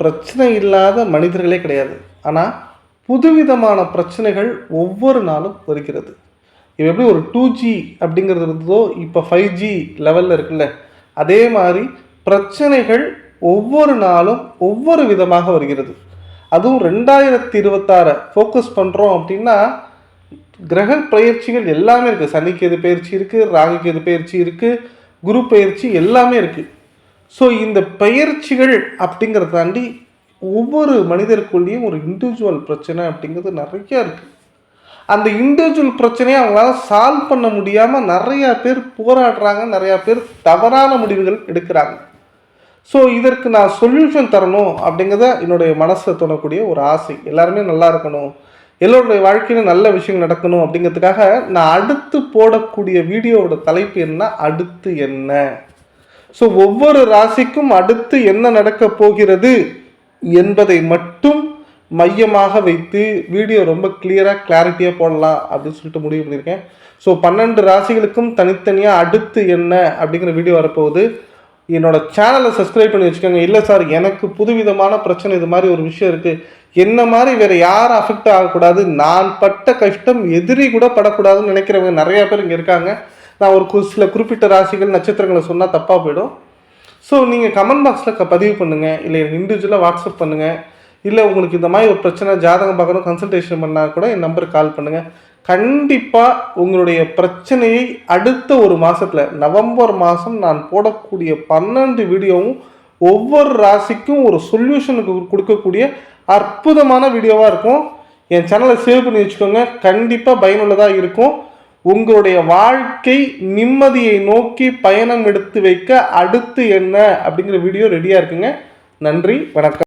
பிரச்சனை இல்லாத மனிதர்களே கிடையாது. ஆனால் புதுவிதமான பிரச்சனைகள் ஒவ்வொரு நாளும் வருகிறது. இது எப்படி ஒரு டூ ஜி அப்படிங்கிறது இருந்ததோ இப்போ ஃபைவ் ஜி லெவலில் இருக்குல்ல அதே மாதிரி பிரச்சனைகள் ஒவ்வொரு நாளும் ஒவ்வொரு விதமாக வருகிறது. அதுவும் ரெண்டாயிரத்தி இருபத்தாறை ஃபோக்கஸ் பண்ணுறோம் அப்படின்னா கிரக பயிற்சிகள் எல்லாமே இருக்குது சனிக்கு எது பயிற்சி இருக்குது ராகுக்கு எது பயிற்சி இருக்குது குரு பயிற்சி எல்லாமே இருக்குது ஸோ இந்த பயிற்சிகள் அப்படிங்கிறத தாண்டி ஒவ்வொரு மனிதருக்குள்ளேயும் ஒரு இண்டிவிஜுவல் பிரச்சனை அப்படிங்கிறது நிறையா இருக்குது அந்த இண்டிவிஜுவல் பிரச்சனையை அவங்களால சால்வ் பண்ண முடியாமல் நிறையா பேர் போராடுறாங்க நிறையா பேர் தவறான முடிவுகள் எடுக்கிறாங்க. ஸோ இதற்கு நான் சொல்யூஷன் தரணும் அப்படிங்கிறத என்னுடைய மனசில் தோணக்கூடிய ஒரு ஆசை. எல்லாருமே நல்லா இருக்கணும். எல்லோருடைய வாழ்க்கையிலும் நல்ல விஷயம் நடக்கணும் அப்படிங்கிறதுக்காக நான் அடுத்து போடக்கூடிய வீடியோவோட தலைப்பு என்ன அடுத்து என்ன? ஸோ ஒவ்வொரு ராசிக்கும் அடுத்து என்ன நடக்க போகிறது என்பதை மட்டும் மையமாக வைத்து வீடியோ ரொம்ப கிளியராக கிளாரிட்டியாக போடலாம் அப்படின்னு சொல்லிட்டு முடிவு பண்ணியிருக்கேன். ஸோ பன்னெண்டு ராசிகளுக்கும் தனித்தனியாக அடுத்து என்ன அப்படிங்கிற வீடியோ வரப்போகுது. என்னோட சேனலை சப்ஸ்கிரைப் பண்ணி வச்சுக்கோங்க. இல்லை சார் எனக்கு புதுவிதமான பிரச்சனை இது மாதிரி ஒரு விஷயம் இருக்குது என்ன மாதிரி வேறு யாரும் அஃபெக்ட் ஆகக்கூடாது? நான் பட்ட கஷ்டம் எதிரி கூட படக்கூடாதுன்னு நினைக்கிறவங்க நிறைய பேர் இங்கே இருக்காங்க. நான் ஒரு சில குறிப்பிட்ட ராசிகள் நட்சத்திரங்களை சொன்னால் தப்பாக போயிடும். ஸோ நீங்கள் கமெண்ட் பாக்ஸில் க பதிவு பண்ணுங்கள் இல்லை இண்டிவிஜுவலாக வாட்ஸ்அப் பண்ணுங்கள் இல்லை உங்களுக்கு இந்த மாதிரி ஒரு பிரச்சனை ஜாதகம் பார்க்கணும் கன்சல்டேஷன் பண்ணால் கூட என் நம்பருக்கு கால் பண்ணுங்கள் கண்டிப்பாக உங்களுடைய பிரச்சனையை அடுத்த ஒரு மாதத்தில் நவம்பர் மாதம் நான் போடக்கூடிய பன்னெண்டு வீடியோவும் ஒவ்வொரு ராசிக்கும் ஒரு சொல்யூஷனுக்கு கொடுக்கக்கூடிய அற்புதமான வீடியோவாக இருக்கும். என் சேனலை சேவ் பண்ணி வச்சுக்கோங்க. கண்டிப்பாக பயனுள்ளதாக இருக்கும். உங்களுடைய வாழ்க்கை நிம்மதியை நோக்கி பயணம் எடுத்து வைக்க அடுத்து என்ன அப்படிங்கிற வீடியோ ரெடியாக இருக்குங்க. நன்றி வணக்கம்.